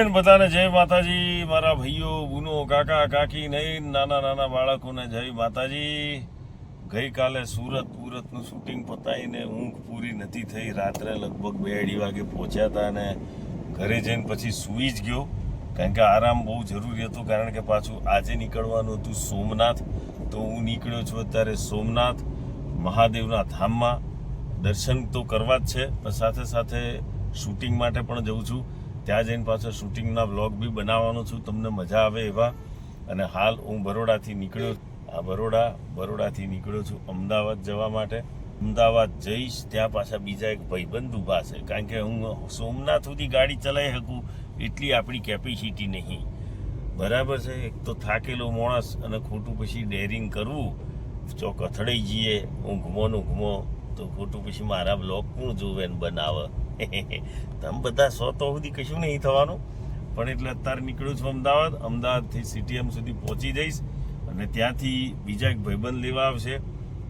જય બધાને જય માતાજી. મારા ભાઈઓ, બુનો, કાકા, કાકી નહીં, નાના નાના બાળકોને જય માતાજી. ગઈકાલે સુરત પૂરતનું શૂટિંગ પતાવીને ઊંઘ પૂરી નથી થઈ. રાત્રે લગભગ બે અઢી વાગે પહોંચ્યા હતા અને ઘરે જઈને પછી સૂઈ જ ગયો. કારણ કે આરામ બહુ જરૂરી હતો, કારણ કે પાછું આજે નીકળવાનું હતું સોમનાથ. તો હું નીકળ્યો છું અત્યારે સોમનાથ, મહાદેવના ધામમાં. દર્શન તો કરવા જ છે, પણ સાથે સાથે શૂટિંગ માટે પણ જઉં છું. ત્યાં જઈને પાછો શૂટિંગના બ્લોગ બી બનાવવાનો છું, તમને મજા આવે એવા. અને હાલ હું બરોડાથી નીકળ્યો આ બરોડા, બરોડાથી નીકળ્યો છું અમદાવાદ જવા માટે. અમદાવાદ જઈશ, ત્યાં પાછા બીજા એક ભાઈબંધ ઊભા છે. કારણ કે હું સોમનાથ સુધી ગાડી ચલાવી શકું, એટલી આપણી કેપેસિટી નહીં. બરાબર છે, એક તો થાકેલો માણસ અને ખોટું પછી ડેરિંગ કરવું જો અથડાઈ જઈએ ઊંઘમો ને ઊંઘમો તો ખોટું પછી મારા બ્લોગ કોણ જોવે ને બનાવે? તમે બધા સો તો સુધી કશું નહીં થવાનું. પણ એટલે અત્યારે નીકળ્યું છું અમદાવાદ. અમદાવાદથી સીટીએમ સુધી પહોંચી જઈશ અને ત્યાંથી બીજા એક ભાઈબંધ લેવા આવશે.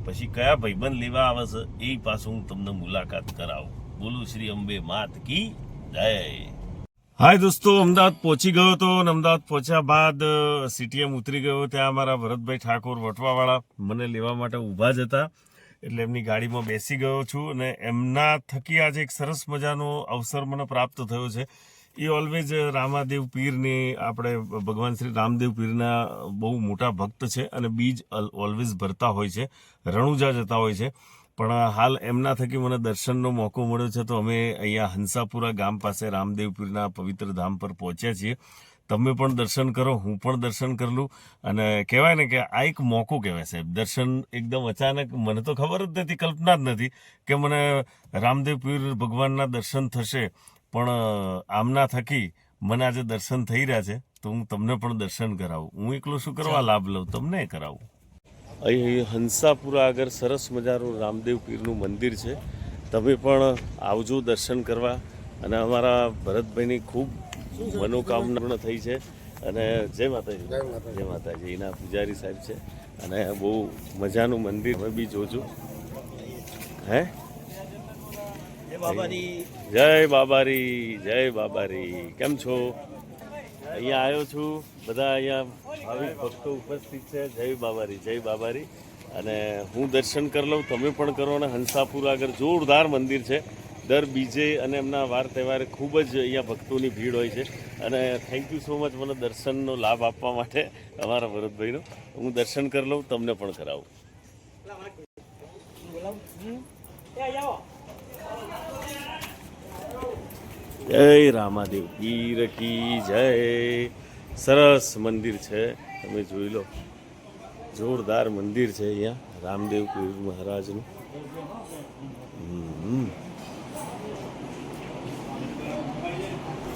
પછી કયા ભાઈબંધ લેવા આવે છે એ પાછું હું તમને મુલાકાત કરાવું. બોલું શ્રી અંબે માત કી જય. હાય દોસ્તો, અમદાવાદ પહોંચી ગયો હતો અને અમદાવાદ પહોંચ્યા બાદ સીટીએમ ઉતરી ગયો ત્યાં અમારા ભરતભાઈ ઠાકોર વટવાવાળા મને લેવા માટે ઊભા જ હતા. એટલે એમની ગાડીમાં બેસી ગયો છું અને એમના થકી આજે એક સરસ મજાનો અવસર મને પ્રાપ્ત થયો છે. એ ઓલવેઝ રામાદેવ પીરની, આપણે ભગવાન શ્રી રામદેવ પીરના બહુ મોટા ભક્ત છે અને બીજ ઓલવેઝ ભરતા હોય છે, રણુજા જતા હોય છે. પણ હાલ એમના થકી મને દર્શનનો મોકો મળ્યો છે તો અમે અહીંયા હંસાપુરા ગામ પાસે રામદેવ પીરના પવિત્ર ધામ પર પહોંચ્યા છીએ. તમે પણ દર્શન કરો હું પણ દર્શન કરી લઉં. અને કહેવાય ને કે આ એક મોકો કહેવાય સાહેબ. દર્શન એકદમ અચાનક મને તો ખબર જ નથી કલ્પના જ નથી કે મને રામદેવ પીર ભગવાનના દર્શન થશે. પણ આમના થકી મને આજે દર્શન થઈ રહ્યા છે તો હું તમને પણ દર્શન કરાવું. હું એકલો શું કરવા લાભ લઉં? તમને કરાવું. અહીં હંસાપુરા આગળ સરસ મજાનું રામદેવ પીરનું મંદિર છે. તમે પણ આવજો દર્શન કરવા. અને અમારા ભરતભાઈની ખૂબ મનોકામના પૂર્ણ થઈ છે. અને જય માતાજી. જય માતાજી. એના પૂજારી સાહેબ છે. અને બહુ મજાનું મંદિર હવે બી જોજો. હે? જય બાબારી. જય બાબારી. કેમ છો? અહીંયા આવ્યો છું. બધા અહીંયા ભાવિક ભક્તો ઉપસ્થિત છે. જય બાબારી. જય બાબારી. અને હું દર્શન કરી લઉં તમે પણ કરો અને હંસાપુર આગળ જોરદાર મંદિર છે. દર બીજે અને એમના વાર તહેવારે ખૂબ જ અહીંયા ભક્તોની ભીડ હોય છે. અને થેન્ક યુ સો મચ મને દર્શનનો લાભ આપવા માટે અમારા ભરતભાઈનો. હું દર્શન કરી લઉં, તમને પણ કરાવું. જય રામાદેવ પીર કી જય. સરસ મંદિર છે, તમે જોઈ લો. જોરદાર મંદિર છે અહીંયા, રામદેવ પીર મહારાજનું. હમ.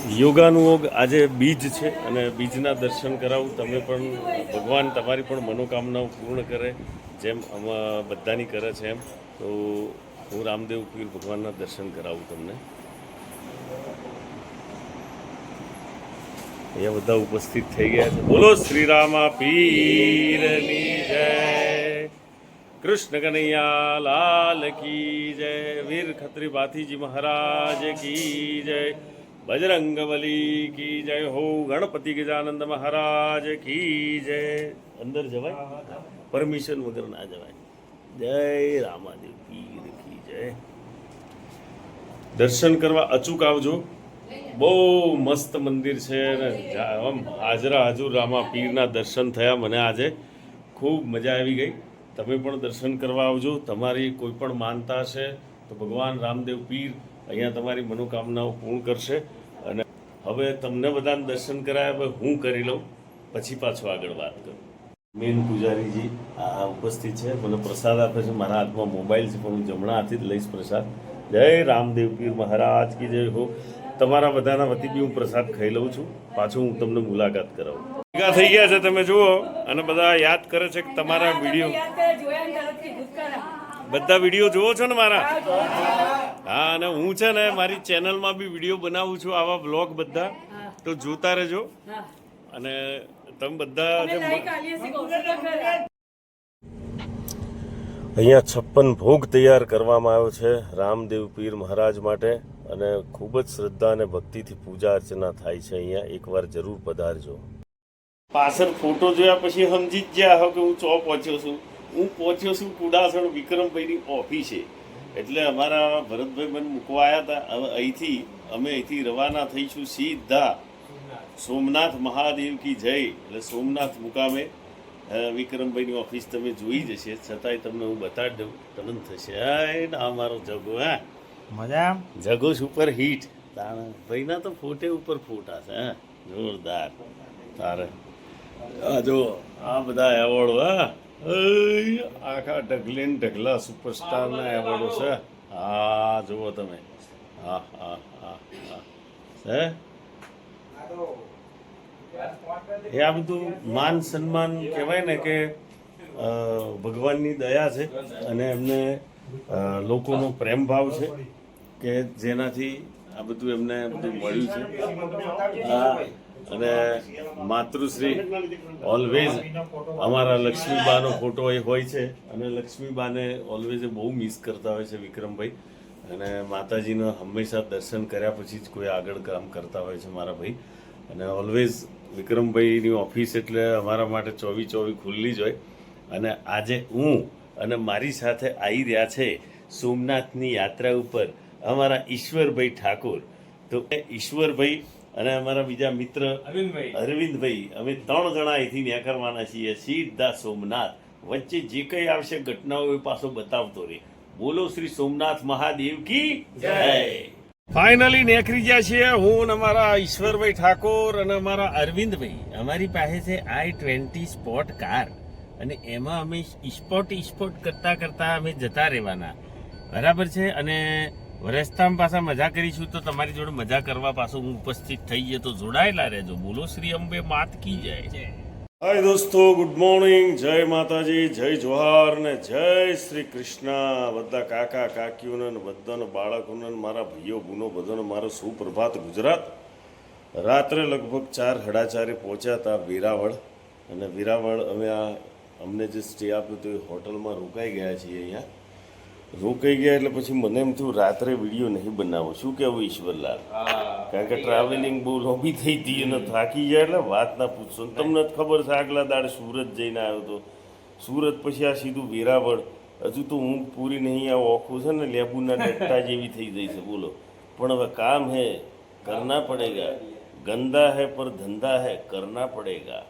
યોગાનું યોગ આજે બીજ છે અને બીજના દર્શન કરાવું. તમે પણ ભગવાન તમારી પણ મનોકામનાઓ પૂર્ણ કરે જેમ આમાં બધાની કરે છે એમ. તો હું રામદેવ પીર ભગવાનના દર્શન કરાવું તમને. અહીંયા બધા ઉપસ્થિત થઈ ગયા છે. બોલો શ્રીરામા પીરની જય. કૃષ્ણ કનૈયા લાલ કી જય. વીર ખત્રી ભાથીજી મહારાજ કી જય. બજરંગ બલી કી જય હો ગણપતિ ગજાનંદ મહારાજ કી જય. અંદર જવાય? પરમિશન વગર ના જવાય. જય રામાદેવ પીર કી જય. દર્શન કરવા અચૂક આવજો. બહુ મસ્ત મંદિર છે ને. આમ હાજરા હાજુર રામા પીરના દર્શન થયા મને આજે. ખૂબ મજા આવી ગઈ. તમે પણ દર્શન કરવા આવજો. તમારી કોઈ પણ માનતા હશે તો ભગવાન રામદેવ પીર અહીંયા તમારી મનોકામનાઓ પૂર્ણ કરશે અને હવે તમને બધાને દર્શન કરાયા હવે હું કરી લઉં, પછી પાછો આગળ વાત કરું. મેન પૂજારીજી આ ઉપસ્થિત છે, મને પ્રસાદ આપે છે, મારા હાથમાં મોબાઈલ છે, પણ હું જમણા હાથથી જ લઈશ પ્રસાદ. જય રામદેવ પીર મહારાજ કી જય હો. તમારા બધાના વતી બી હું પ્રસાદ ખાઈ લઉં છું. પાછું હું તમને મુલાકાત કરાવું. ભેગા થઈ ગયા છે, તમે જુઓ અને બધા યાદ કરે છે કે તમારા વીડિયો બધા વીડિયો જોવો છો ને મારા? હા અને હું છે ને મારી ચેનલમાં બી વીડિયો બનાવું છું આવા બ્લોગ બધા. તો જોતા રહેજો. અને તમે બધા અહીંયા છપ્પન ભોગ તૈયાર કરવામાં આવ્યો છે રામદેવ પીર મહારાજ માટે અને ખૂબ જ શ્રદ્ધા અને ભક્તિથી પૂજા અર્ચના થાય છે અહીંયા. એકવાર જરૂર પધારજો. પાછળ ફોટો જોયા પછી સમજી જ ગયા હો કે હું ચો પહોંચ્યો છું. હું પહોંચ્યો છું કુડાસણ વિક્રમભાઈની ઓફિસે. એટલે અમારા ભરતભાઈ મને મૂકવા આવ્યા હતા હવે અહીંથી અમે અહીંથી રવાના થઈશું સીધા. સોમનાથ મહાદેવ કી જય. એટલે સોમનાથ મુકામે વિક્રમભાઈની ઓફિસ તમે જોઈ જશે. છતાંય તમને હું બતાડી દઉં. તમને થશે. આ મારો જગો હા? મજા? જગો સુપર હિટ ભાઈના તો ફોટે ઉપર ફોટા છે હા? જોરદાર. તારે. આ જો આ બધા એવોર્ડ હા? આખા ઢગલીન ઢગલા સુપરસ્ટારના એવોર્ડો છે. હા, જુઓ તમે. હા હા હા હા. હે? એ આ બધું માન સન્માન કહેવાય ને કે ભગવાનની દયા છે અને એમને લોકોનો પ્રેમ ભાવ છે કે જેનાથી આ બધું એમને બધું મળ્યું છે. હા. અને માતૃશ્રી ઓલવેઝ અમારા લક્ષ્મીબાનો ફોટો એ હોય છે. અને લક્ષ્મીબાને ઓલવેઝ બહુ મિસ કરતા હોય છે વિક્રમભાઈ. અને માતાજીનો હંમેશા દર્શન કર્યા પછી જ કોઈ આગળ કામ કરતા હોય છે મારા ભાઈ. અને ઓલવેઝ વિક્રમભાઈની ઓફિસ એટલે અમારા માટે ચોવી ચોવી ખુલ્લી જ હોય. અને આજે હું અને મારી સાથે આવી રહ્યા છે સોમનાથની યાત્રા ઉપર અમારા ઈશ્વરભાઈ ઠાકોર. તો ઈશ્વરભાઈ અને અમારા બીજા મિત્ર અરવિંદભાઈ. અરવિંદભાઈ અમે ત્રણ જણા અહીંથી ન્યા કરવાના છીએ. સીધા સોમનાથ. વચ્ચે જે કંઈ આવશે ઘટનાઓ એ પાછો બતાવતો રહે. બોલો શ્રી સોમનાથ મહાદેવ કી જય. ફાઇનલી નેકરી ગયા છીએ હું અને અમારા ઈશ્વરભાઈ ઠાકોર અને અમારા અરવિંદભાઈ. અમારી પાસે છે આઈ ટ્વેન્ટી સ્પોટ કાર. અને એમાં અમે સ્પોટ સ્પોટ કરતા કરતાં અમે જતા રહેવાના. બરાબર છે? અને રસ્તામાં પાછા મજા કરીશું તો તમારી જોડે મજા કરવા પાછો હું ઉપસ્થિત થઈ ગયો તો જોડાયેલા રહેજો. બોલો શ્રી અંબે માત કી જાય. હાય દોસ્તો ગુડ મોર્નિંગ જય માતાજી જય જોહાર ને જય શ્રી કૃષ્ણ. બધા કાકા કાકીઓને ને બધાને બાળકોને ને મારા ભાઈઓ બુનો બધાને મારો સુપ્રભાત ગુજરાત. રાત્રે લગભગ ચાર સાડા ચારે પહોંચ્યા હતા વેરાવળ. અને વેરાવળ અમે આ અમને જે સ્ટે આપ્યો તો એ હોટલમાં રોકાઈ ગયા છીએ અહીંયા. રોકાઈ ગયા એટલે પછી મને એમ થયું રાત્રે વીડિયો નહીં બનાવો. શું કહેવું ઈશ્વરલાલ? કારણ કે ટ્રાવેલિંગ બહુ લોબી થઈ હતી અને થાકી ગયા એટલે વાત ના પૂછશો. તમને જ ખબર છે આગલા દાડ સુરત જઈને આવ્યો તો. સુરત પછી આ સીધું વેરાવળ. હજુ તો ઊંઘ પૂરી નહીં આ ઓખું છે ને લેબુના ડટ્ટા જેવી થઈ ગઈ છે બોલો. પણ હવે કામ હે કરના પડેગા. ગંદા હે પર ધંધા હે કરના પડેગા.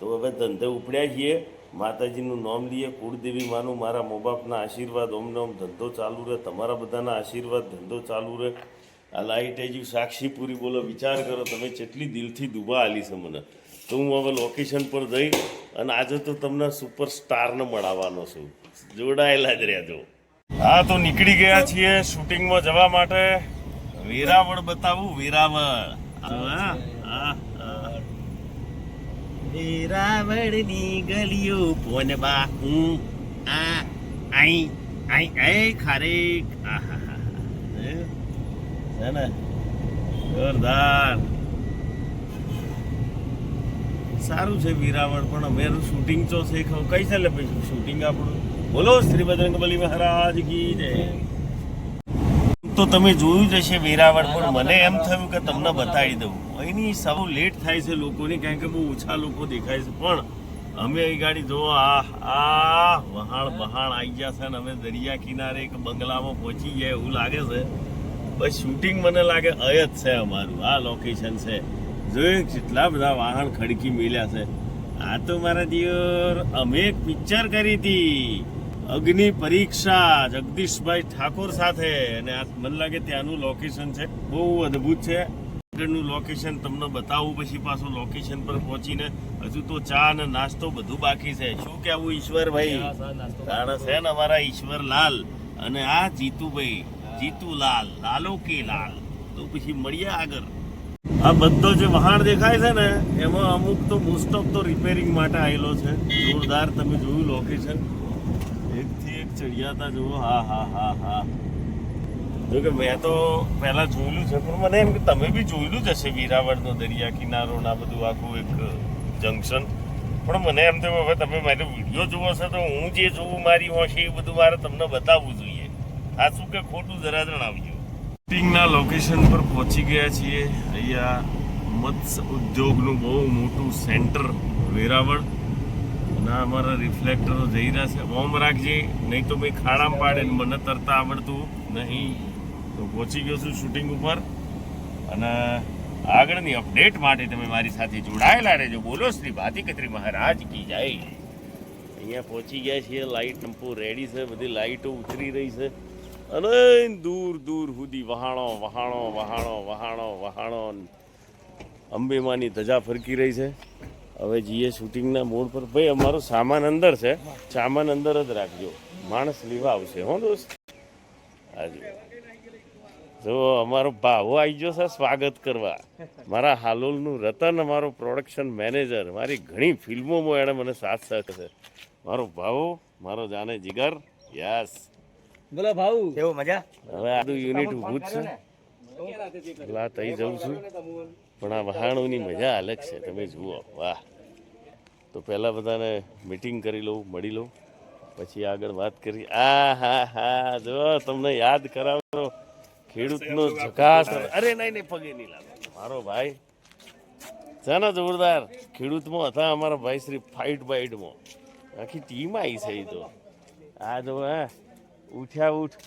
તો હવે ધંધે ઉપડ્યા છીએ. માતાજીનું નામ લઈએ કુળદેવી માનું, મારા મો બાપના આશીર્વાદ ઓમ ધંધો ચાલુ રહે, તમારા બધાના આશીર્વાદ ધંધો ચાલુ રહે. આ લાઈટ હજી સાક્ષી પૂરી બોલો, વિચાર કરો, તમે કેટલી દિલથી દુબા આલી છે મને. તો હું હવે લોકેશન પર જઈ અને આજે તો તમને સુપરસ્ટારને મળાવવાનો છું. જોડાયેલા જ રહેજો. હા, તો નીકળી ગયા છીએ શૂટિંગમાં જવા માટે. વેરાવળ બતાવું, વેરાવળ. હા હા. વેરાવળની ગલીઓ પોનબા હું આ, આઈ આઈ આઈ, ખારેક. આહા, હે? છે ને? જોરદાર. સારું છે વીરાવળ પણ અમે શૂટિંગ ચો છે કઈ ચાલે પછી શૂટિંગ આપણું? બોલો શ્રી બજરંગબલી મહારાજ કી જય. તો તમે જોયું જ હશે વેરાવળ, પણ મને એમ થયું કે તમને બતાવી દઉં. અહીંની સૌ લેટ થાય છે લોકોની, કારણ કે બહુ ઓછા લોકો દેખાય છે. પણ અમે અહીં ગાડી જો આ આ વહાણ વહાણ આવી ગયા છે ને અમે દરિયા કિનારે એક બંગલામાં પહોંચી ગયા એવું લાગે છે. બસ શૂટિંગ મને લાગે અય જ છે અમારું. આ લોકેશન છે. જોયું કેટલા બધા વાહન ખડકી મેલ્યા છે. આ તો મારા દિયોર, અમે એક પિક્ચર કરી હતી. અગ્નિ પરીક્ષા જગદીશભાઈ ઠાકોર સાથે. અને આ મને લાગે ત્યાંનું લોકેશન છે. બહુ અદ્ભુત છે. આગળનું લોકેશન તમને બતાવું પછી પાછું લોકેશન પર પહોંચીને હજુ તો ચા અને નાસ્તો બધું બાકી છે. શું કહેવું ઈશ્વરભાઈ? તાણે છે. ને અમારા ઈશ્વરલાલ અને આ જીતુભાઈ. જીતુલાલ લાલો કે લાલ. તો પછી મળીએ આગળ. આ બધો જે વહાણ દેખાય છે ને એમાં અમુક તો મોસ્ટ ઓફ તો રિપેરિંગ માટે આવેલો છે. જોરદાર તમે જોયું લોકેશન એક ચડિયાતા જુઓ, હા હા હા હા. જો કે મેં તો પહેલા જોયેલું છે, પણ મને એમ કે તમે બી જોયેલું જ હશે વીરાવળનો દરિયા કિનારો ના બધું, આખું એક જંકશન પણ મને એમ તો હવે તમે મારે વીડિયો જોવો છો તો હું જે જોઉં મારી હોશે એ બધું મારે તમને બતાવવું જોઈએ. આ શું કે ખોટું જરા જણાવજો. શૂટિંગના લોકેશન પર પહોંચી ગયા છીએ. અહીંયા મત્સ્ય ઉદ્યોગનું બહુ મોટું સેન્ટર વેરાવળ. આ અમારા રિફ્લેક્ટરો જઈ રહ્યા છે. ઓમ રાખજે નહીં તો ભાઈ ખાડામાં પાડે ને મને તરતા આવડતું નહીં. તો પહોંચી ગયો છું શૂટિંગ ઉપર. અને આગળની અપડેટ માટે તમે મારી સાથે જોડાયેલા રહેજો. બોલો શ્રી ભાતી કત્રી મહારાજ કી જાય. અહીંયા પહોંચી ગયા છીએ. લાઈટ ટમ્પો રેડી છે. બધી લાઇટો ઉતરી રહી છે. અને દૂર દૂર સુધી વહાણો વહાણો વહાણો વહાણો વહાણો. અંબેમાની ધજા ફરકી રહી છે. હવે જઈએ શૂટિંગના મોડ પર. ભાઈ અમારો સામાન અંદર છે. સામાન અંદર જ રાખજો. માણસ લેવા આવશે. હો દોસ્ત? હાજી જો. અમારો ભાવો આવી ગયો છે સ્વાગત કરવા. મારા હાલોલનું રતન અમારો પ્રોડક્શન મેનેજર મારી ઘણી ફિલ્મોમાં એણે મને સાથ સાથ છે. મારો ભાવો મારો જાને જીગર. યસ. બોલો ભાઉ. કેવો મજા? હવે આદુ યુનિટ ઊભું છે. લા તઈ જઉં છું. પણ આ વહાણોની મજા અલગ છે. તમે જુઓ, વાહ. તો પહેલાં બધાને મીટિંગ કરી લઉં, મળી લઉં. પછી આગળ વાત કરી. આ, હા હા, જો, તમને યાદ કરાવો ખેડૂતનો ઝકાસ અરે, નહીં નહીં, પગે નહીં લાગે. મારો ભાઈ છે ને જોરદાર. ખેડૂતમાં હતા અમારા ભાઈ શ્રી ફાઇટ બાઇટમાં આખી ટીમ આવી છે એ તો. આ જો, હા, ઉઠ્યા ઉઠ.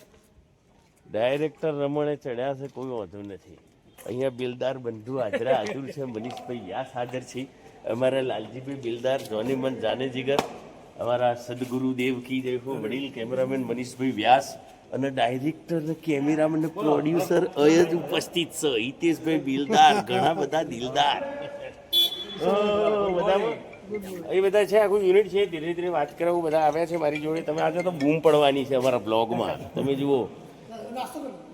ડાયરેક્ટર રમણે ચડ્યા છે, કોઈ વાંધો નથી. અહીંયા બિલદાર બંધુ હાજરા હાજર છે મનીષભાઈ વ્યાસ હાજર છે. અમારા લાલજીભાઈ બિલદાર જોની મન જાને જીગર. અમારા સદગુરુ દેવ કી દેખો વડીલ કેમેરામેન મનીષભાઈ વ્યાસ અને ડાયરેક્ટર કેમેરામેન પ્રોડ્યુસર અહીં જ ઉપસ્થિત છે. હિતેશભાઈ બિલદાર ઘણા બધા દિલદાર. બધા એ બધા છે આખું યુનિટ છે ધીરે ધીરે વાત કરાવું બધા આવ્યા છે મારી જોડે. તમે આજે તો બૂમ પડવાની છે અમારા બ્લોગમાં. તમે જુઓ.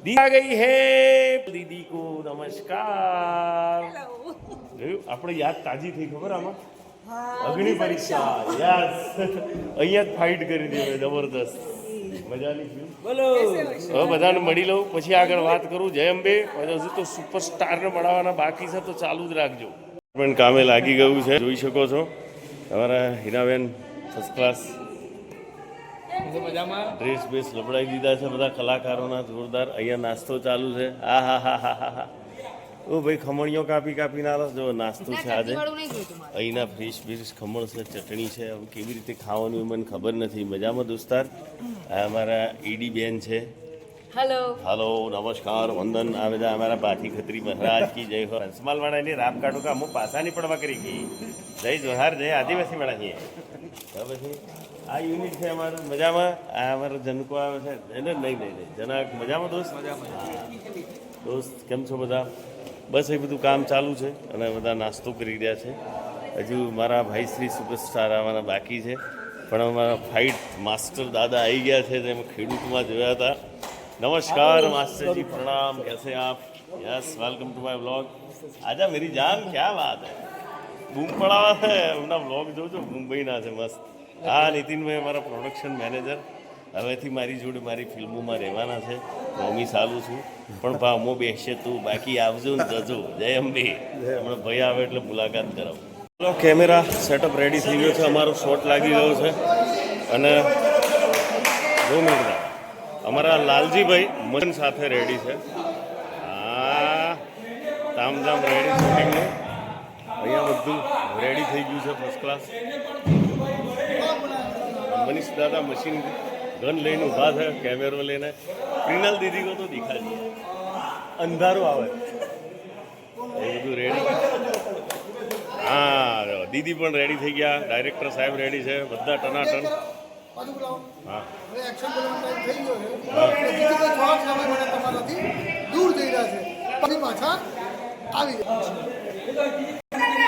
दी आ गई है दीदी को नमस्कार જોયું? આપણે યાદ તાજી થઈ ખબર આમાં અગ્નિ પરીક્ષા યસ અહીંયા જ ફાઇટ કરી દે જબરદસ્ત મજાની film. બોલો હવે બધાને મળી લઉં પછી આગળ વાત કરું જય અંબે પછી હજુ તો સુપરસ્ટારને મળવાના બાકી છે તો ચાલુ જ રાખજો પણ કામે લાગી ગયું છે જોઈ શકો છો તમારા હીરાબેન ફર્સ્ટ ક્લાસ મજામાં ડ્રેસ બેસ લપડાવી દીધા છે બધા કલાકારોના જોરદાર. અહીંયા નાસ્તો ચાલુ છે. આ હા હા હા હા હા. ઓ ભાઈ ખમણીઓ કાપી કાપીને ના જો નાસ્તો છે આજે. અહીંના ફિશ બીશ ખમણ છે ચટણી છે. હવે કેવી રીતે ખાવાનું મને ખબર નથી. મજામાં દોસ્તાર? આ અમારા ઈડી બેન છે. હેલો હાલો નમસ્કાર વંદન. આ બધા અમારા પાઠી ખત્રી મહારાજ કી જય હો. હંસમાલ વાળાની રામ કાઢું કે અમુક પાસાની પડવા કરી ગઈ જય જોહાર જય આદિવાસી વાળા છીએ. પછી આ યુનિટ છે અમારું. મજામાં? આ અમારો જનકો આવે છે. એને નહીં નહીં નહીં. જનક મજામાં દોસ્ત? દોસ્ત કેમ છો બધા? બસ એ બધું કામ ચાલુ છે અને બધા નાસ્તો કરી રહ્યા છે. હજુ મારા ભાઈ શ્રી સુપરસ્ટાર આવવાના બાકી છે. પણ અમારા ફાઇટ માસ્ટર દાદા આવી ગયા છે તેમ ખેડૂતમાં જોયા હતા. નમસ્કાર માસ્ટરજી પ્રણામ. કેસે આપ? Yes welcome to my blog આજા મેરી જાન ક્યાં વાત હે? બૂમ પડાવા છે એમના બ્લોગ જોજો મુંબઈના છે મસ્ત. હા નીતિનભાઈ અમારા પ્રોડક્શન મેનેજર હવેથી મારી જોડે મારી ફિલ્મોમાં રહેવાના છે. મમ્મી સારું છું. પણ ભાવમાં બેસશે તું બાકી આવજો ને જજો. જય અંબે. હમણાં ભાઈ આવે એટલે મુલાકાત કરાવો. ચલો, કેમેરા સેટઅપ રેડી થઈ ગયો છે. અમારો શોટ લાગી ગયો છે. અને જો મિનિટ અમારા લાલજીભાઈ મન સાથે રેડી છે. હા, તામઝામ રેડી શૂટિંગનું અહીંયા બધું રેડી થઈ ગયું છે ફર્સ્ટ ક્લાસ મનીષ દાદા મશીન ગન લઈને ઊભા છે કેમેરો લઈને. ક્રિનલ દીદી કો તો દિખા છે. અંધારું આવે. એ બધું રેડી હા દીદી પણ રેડી થઈ ગયા. ડાયરેક્ટર સાહેબ રેડી છે. બધા ટનાટન. હા. દૂર જઈ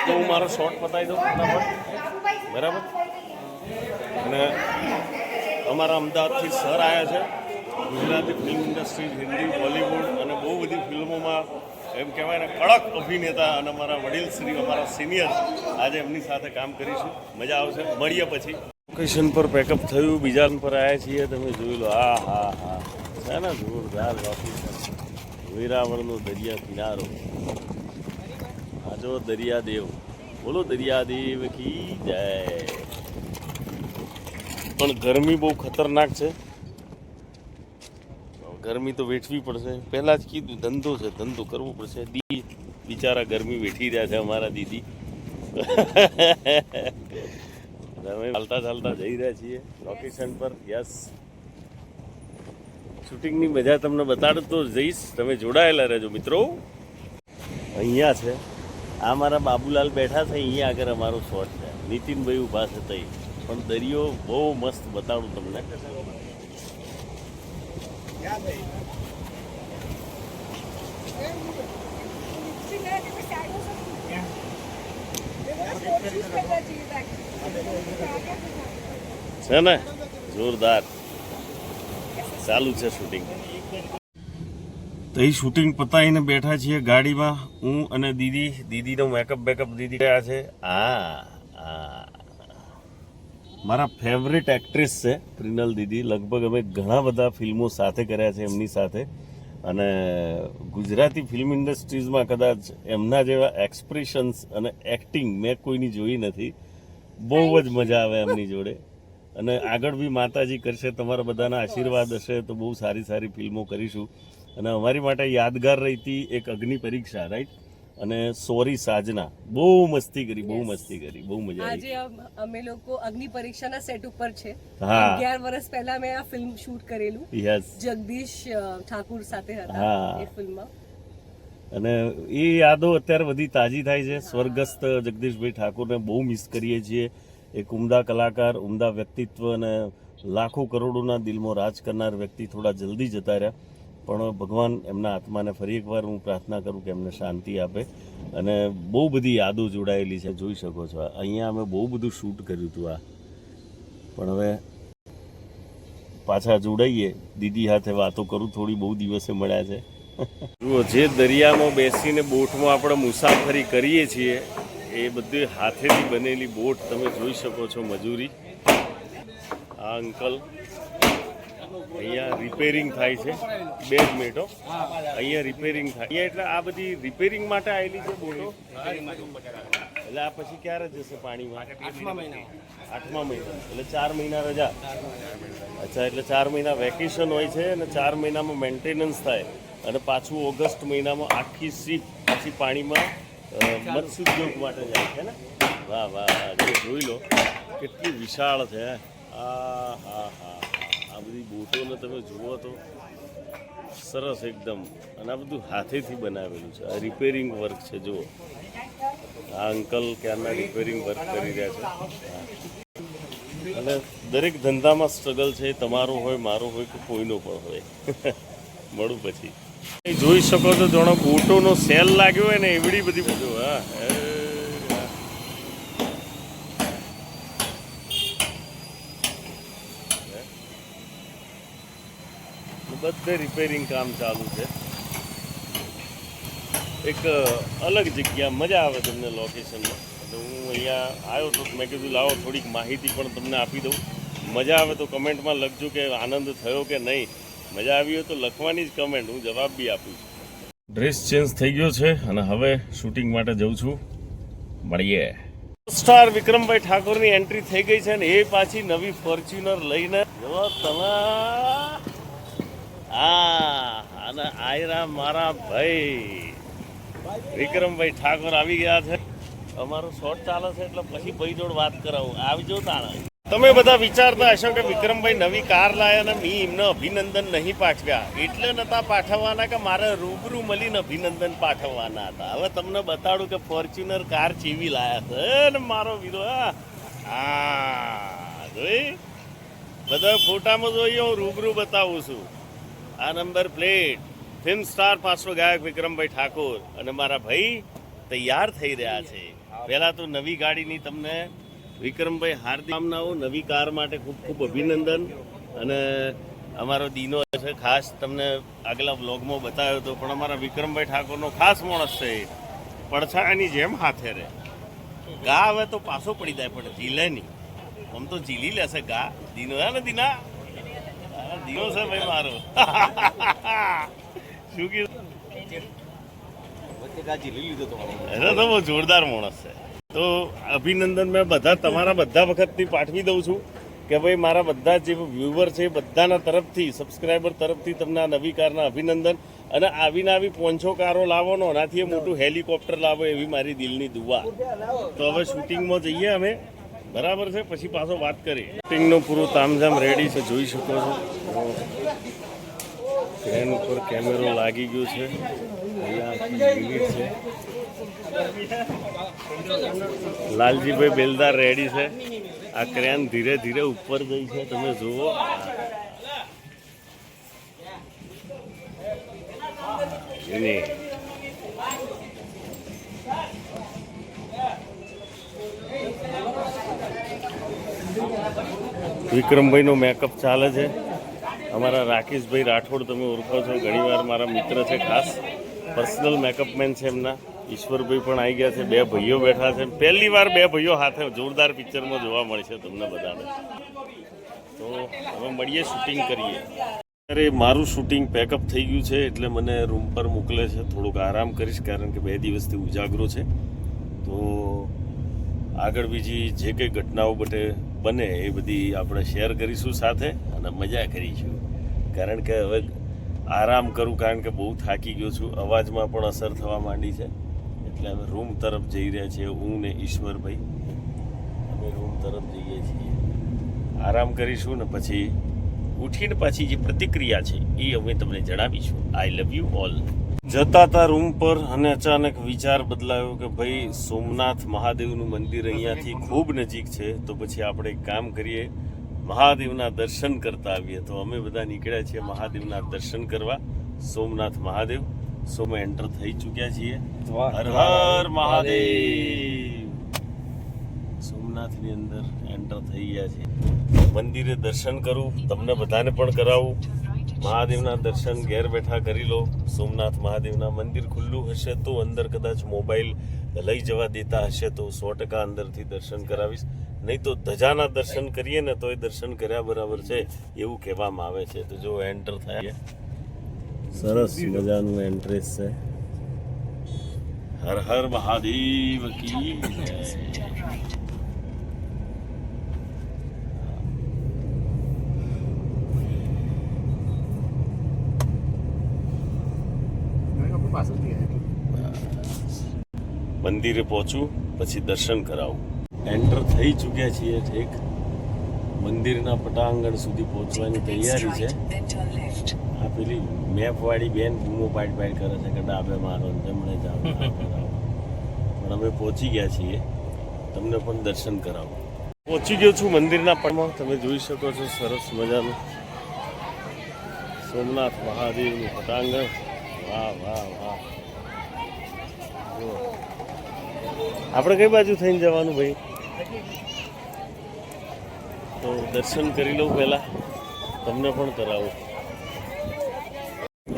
તો હું મારો શોર્ટ પતાવી દઉં બરાબર? અને અમારા અમદાવાદથી સર આવ્યા છે. Gujarati film industry Hindi, Bollywood અને બહુ બધી ફિલ્મોમાં એમ કહેવાય ને, કડક અભિનેતા અને અમારા વડીલ શ્રી, અમારા સિનિયર આજે એમની સાથે કામ કરીશું. મજા આવશે. મળીએ પછી. લોકેશન પર પેકઅપ થયું. બીજા પર આવ્યા છીએ. તમે જોઈ લો. હા હા હા છે ને જોરદાર લોકેશન વેરાવળનો દરિયા કિનારો. આજો દરિયાદેવ. બોલો દરિયાદેવ કી જય. પણ ગરમી બહુ ખતરનાક છે. ગરમી તો વેઠવી પડશે. પહેલાં જ કીધું, ધંધો છે, ધંધો કરવો પડશે. દી બિચારા ગરમી વેઠી રહ્યા છે અમારા દીદી. અમે ચાલતા ચાલતા જઈ રહ્યા છીએ લોકેશન પર. યસ શૂટિંગની મજા તમને બતાડતો જઈશ. તમે જોડાયેલા રહેજો મિત્રો. અહીંયા છે. આ મારા બાબુલાલ બેઠા છે. અહીંયા આગળ અમારો શોટ છે. નીતિનભાઈ ઊભા છે તઈ. પણ દરિયો બહુ મસ્ત બતાડું તમને. છે ને? જોરદાર. ચાલુ છે શૂટિંગ તો એ શૂટિંગ પતાવીને બેઠા છીએ ગાડીમાં. હું અને દીદી, દીદીનો મેકઅપ બેકઅપ દીદી ગયા છે. હા હા. મારા ફેવરિટ એક્ટ્રેસ છે પ્રિનલ દીદી. લગભગ અમે ઘણા બધા ફિલ્મો સાથે કર્યા છે એમની સાથે. અને ગુજરાતી ફિલ્મ ઇન્ડસ્ટ્રીઝમાં કદાચ એમના જેવા એક્સપ્રેશન્સ અને એક્ટિંગ મેં કોઈની જોઈ નથી. બહુ જ મજા આવે એમની જોડે. અને આગળ બી માતાજી કરશે, તમારા બધાના આશીર્વાદ હશે તો બહુ સારી સારી ફિલ્મો કરીશું. અને અમારી માટે યાદગાર રહી હતી એક અગ્નિ પરીક્ષા રાઈટ અને સોરી સાજના. બહુ મસ્તી કરી બહુ મસ્તી કરી બહુ મજા આવી. આજે અમે લોકો અગ્નિ પરીક્ષાના સેટ ઉપર છે. હા. અગિયાર વર્ષ પહેલા મેં આ ફિલ્મ શૂટ કરેલું. યસ જગદીશ ઠાકુર સાથે. હતા એ ફિલ્મમાં અને એ યાદો અત્યારે બધી તાજી થાય છે. સ્વર્ગસ્થ જગદીશભાઈ ઠાકોરને બહુ મિસ કરીએ છીએ. એક ઉમદા કલાકાર ઉમદા વ્યક્તિત્વ અને લાખો કરોડોના દિલમાં રાજ કરનાર વ્યક્તિ થોડા જલ્દી જતા રહ્યા. પણ ભગવાન એમના આત્માને ફરી એકવાર હું પ્રાર્થના કરું કે એમને શાંતિ આપે અને બહુ બધી યાદો જોડાયેલી છે, જોઈ શકો છો. અહીંયા અમે બહુ બધું શૂટ કર્યું હતું આ. પણ હવે પાછા જોડાઈએ. દીદી સાથે વાતો કરું, થોડી બહુ દિવસે મળ્યા છે. જુઓ, જે દરિયામાં બેસીને બોટમાં આપણે મુસાફરી કરીએ છીએ, એ બધી હાથેથી બનેલી બોટ તમે જોઈ શકો છો મજૂરી. આ અંકલ અહીંયા રિપેરિંગ થાય છે બે જ મિનિટો અહીંયા રિપેરિંગ થાય. અહીંયા એટલે આ બધી રિપેરિંગ માટે આવેલી છે બોટો. એટલે આ પછી ક્યારે જશે પાણીમાં? આઠમા મહિના. એટલે ચાર મહિના રજા. અચ્છા એટલે ચાર મહિના વેકેશન હોય છે અને ચાર મહિનામાં મેન્ટેનન્સ થાય. અને પાછું ઓગસ્ટ મહિનામાં આખી શીપ પાછી પાણીમાં મત્સ્યોદ્યોગ માટે જાય છે ને? વાહ વાહ જોઈ લો કેટલી વિશાળ છે. હા હા હા. બધી બોટોને તમે જુઓ તો સરસ એકદમ. અને આ બધું હાથેથી બનાવેલું છે. આ રિપેરિંગ વર્ક છે, જુઓ. આ અંકલ ક્યારના રિપેરિંગ વર્ક કરી રહ્યા છે. અને દરેક ધંધામાં સ્ટ્રગલ છે તમારો હોય, મારો હોય કે કોઈનો પણ હોય. મળું પછી. જોઈ શકો તો જાણો બોટોનો સેલ લાગ્યો હોય ને, એવડી બધી બધું. હા. બધે રિપેરિંગ કામ ચાલુ છે. એક અલગ જગ્યા, મજા આવે તમને લોકેશનમાં એટલે હું અહીંયા આવ્યો તો મેં કીધું, લાવો થોડીક માહિતી પણ તમને આપી દઉં. મજા આવે તો કમેન્ટમાં લખજો કે આનંદ થયો કે નહીં. મજા આવી હોય તો લખવાની જ કમેન્ટ હું જવાબ બી આપું છું. ડ્રેસ ચેન્જ થઈ ગયો છે અને હવે શૂટિંગ માટે જઉં છું. મળીએ. સ્ટાર વિક્રમભાઈ ઠાકોરની એન્ટ્રી થઈ ગઈ છે અને એ પાછી નવી ફોર્ચ્યુનર લઈને જો તમે આ, અને આયરા મારા ભાઈ. વિક્રમભાઈ ઠાકોર આવી ગયા છે. અમારો શોર્ટ ચાલે છે, એટલે પછી ભાઈ જોડ વાત કરાવું. આવજો તાણા. તમે બધા વિચારતા હશો કે વિક્રમભાઈ નવી કાર લાયા ને મી એમને અભિનંદન નહીં પાઠવ્યા. એટલે નતા પાઠવવાના કે મારે રૂબરૂ મળીને અભિનંદન પાઠવવાના હતા. હવે તમને બતાડું કે ફોર્ચ્યુનર કાર ચીવી લાયા છે ને મારો વીરો હા હા જોઈ? બધા ફોટામાં જોઈએ હું રૂબરૂ બતાવું છું. આ નંબર પ્લેટ ફિલ્મ સ્ટાર પાછો ગાયક વિક્રમભાઈ ઠાકોર અને મારા ભાઈ તૈયાર થઈ રહ્યા છે. પહેલાં તો નવી ગાડીની તમને વિક્રમભાઈ હાર્દિક કામનાઓ, નવી કાર માટે ખૂબ ખૂબ અભિનંદન અને અમારો દીનો છે. ખાસ તમને આગલા બ્લોગમાં બતાવ્યો હતો, પણ અમારા વિક્રમભાઈ ઠાકોરનો ખાસ માણસ છે. પડછાયાની જેમ હાથે રહે. ગા હવે તો પાછો પડી જાય, પણ ઝીલે નહીં આમ તો ઝીલી લેશે ગા. દીનો હે ને દીના? હા, છે ભાઈ મારો શું કીધું એટલે તો બહુ જોરદાર માણસ છે. તો અભિનંદન મેં બધા તમારા બધા વખતથી પાઠવી દઉં છું કે ભાઈ મારા બધા જે વ્યુવર છે બધાના તરફથી સબસ્ક્રાઈબર તરફથી તમને આ નવી કારના અભિનંદન અને આવીને આવી પોંચો કારો લાવો ને એનાથી મોટું હેલિકોપ્ટર લાવો એવી મારી દિલની દુવા તો હવે શૂટિંગમાં જઈએ અમે. બરાબર છે, પછી પાછો વાત કરીએ શૂટિંગનું પૂરું તામઝામ રેડી છે, જોઈ શકો છો. ક્રેન ઉપર કેમેરો લાગી ગયો છે. લાલજીભાઈ બેલદાર રેડી છે. આ ક્રેન ધીરે ધીરે ઉપર ગઈ છે, તમે જુઓ. એની વિક્રમભાઈનો મેકઅપ ચાલે છે. અમારા રાકેશભાઈ રાઠોડ તમે ઓળખો છો, ઘણીવાર મારા મિત્ર છે, ખાસ પર્સનલ મેકઅપ મેન છે એમના. ઈશ્વરભાઈ પણ આવી ગયા છે, બે ભાઈઓ બેઠા છે. પહેલી વાર બે ભાઈઓ હાથે જોરદાર પિક્ચરમાં જોવા મળશે તમને બધાને. તો હવે મળીએ શૂટિંગ કરીએ. અરે મારું શૂટિંગ પેકઅપ થઈ ગયું છે, એટલે મને રૂમ પર મોકલે છે. થોડુંક આરામ કરીશ, કારણ કે બે દિવસથી ઉજાગરો છે. તો આગળ બીજી જે કંઈ ઘટનાઓ બટે બને એ બધી આપણે શેર કરીશું સાથે અને મજા કરીશું. કારણ કે હવે આરામ કરું કારણ કે બહુ થાકી ગયો છું. અવાજમાં પણ અસર થવા માંડી છે. એટલે હવે રૂમ તરફ જઈ રહ્યા છીએ હું ને ઈશ્વરભાઈ. અમે રૂમ તરફ જઈએ છીએ. આરામ કરીશું ને પછી ઉઠીને પાછી જે પ્રતિક્રિયા છે એ અમે તમને જણાવીશું. આઈ લવ યુ ઓલ જતા હતા રૂમ પર અને અચાનક વિચાર બદલાયો કે ભાઈ સોમનાથ મહાદેવનું મંદિર અહીંયાથી ખૂબ નજીક છે તો પછી આપણે એક કામ કરીએ. મહાદેવના દર્શન કરતા આવીએ. તો અમે બધા નીકળ્યા છીએ મહાદેવના દર્શન કરવા. સોમનાથ મહાદેવ. સોમે એન્ટર થઈ ચૂક્યા છીએ. હર હર મહાદેવ. સોમનાથની અંદર એન્ટર થઈ ગયા છે મંદિરે દર્શન કરું તમને બધાને પણ કરાવું. મહાદેવના દર્શન ઘેર બેઠા કરી લો. સોમનાથ મહાદેવના મંદિર ખુલ્લું હશે તો અંદર કદાચ મોબાઈલ લઈ જવા દેતા હશે તો સો ટકા અંદરથી દર્શન કરાવીશ. નહીં તો ધજાના દર્શન કરીએ ને તો એ દર્શન કર્યા બરાબર છે એવું કહેવામાં આવે છે. તો જો એન્ટર થાય. સરસ મજાનું એન્ટ્રેસ છે. હર હર મહાદેવ કી મંદિરે પહોંચું, પછી દર્શન કરાવું. એન્ટર થઈ ચૂક્યા છીએ ઠેક. મંદિરના પટાંગણ સુધી પહોંચવાની તૈયારી છે. આ પેલી મેપ વાળી બેન બૂમો પાડ પાડ કરે છે કે ડાબે મારો જમણે જાઓ પણ અમે પહોંચી ગયા છીએ. તમને પણ દર્શન કરાવું. પહોંચી ગયો છું મંદિરના પટમાં. તમે જોઈ શકો છો સરસ મજાનું સોમનાથ મહાદેવનું પટાંગણ. વાહ વાહ વાહ. આપણે કઈ બાજુ થઈને જવાનું ભાઈ? તો દર્શન કરી લઉં પહેલા. તમને પણ કરાવું.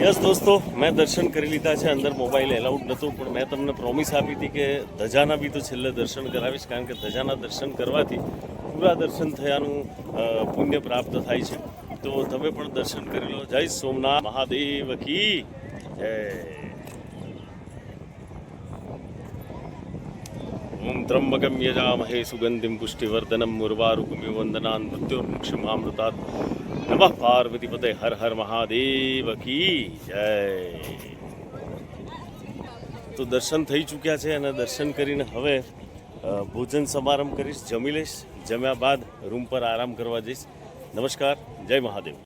યસ દોસ્તો, મેં દર્શન કરી લીધા છે. અંદર મોબાઈલ એલાઉડ નહોતું પણ મેં તમને પ્રોમિસ આપી હતી કે ધજાના બી તો છેલ્લે દર્શન કરાવીશ, કારણ કે ધજાના દર્શન કરવાથી પૂરા દર્શન થયાનું પુણ્ય પ્રાપ્ત થાય છે. તો તમે પણ દર્શન કરી લો. જય સોમનાથ. મહાદેવ કી. ઓમ ત્રંબકમ યજામહે સુગંધિમ પુષ્ટિવર્ધનમ મુર્વારુકમિ વંદનાન મૃત્યુર્મુક્ષમામૃતાત નમઃ પાર્વતીપતે હર હર મહાદેવ કી જય તો દર્શન થઈ ચૂક્યા છે અને દર્શન કરીને હવે ભોજન સમારંભ કરીશ જમી લઈશ જમ્યા બાદ રૂમ પર આરામ કરવા જઈશ નમસ્કાર જય મહાદેવ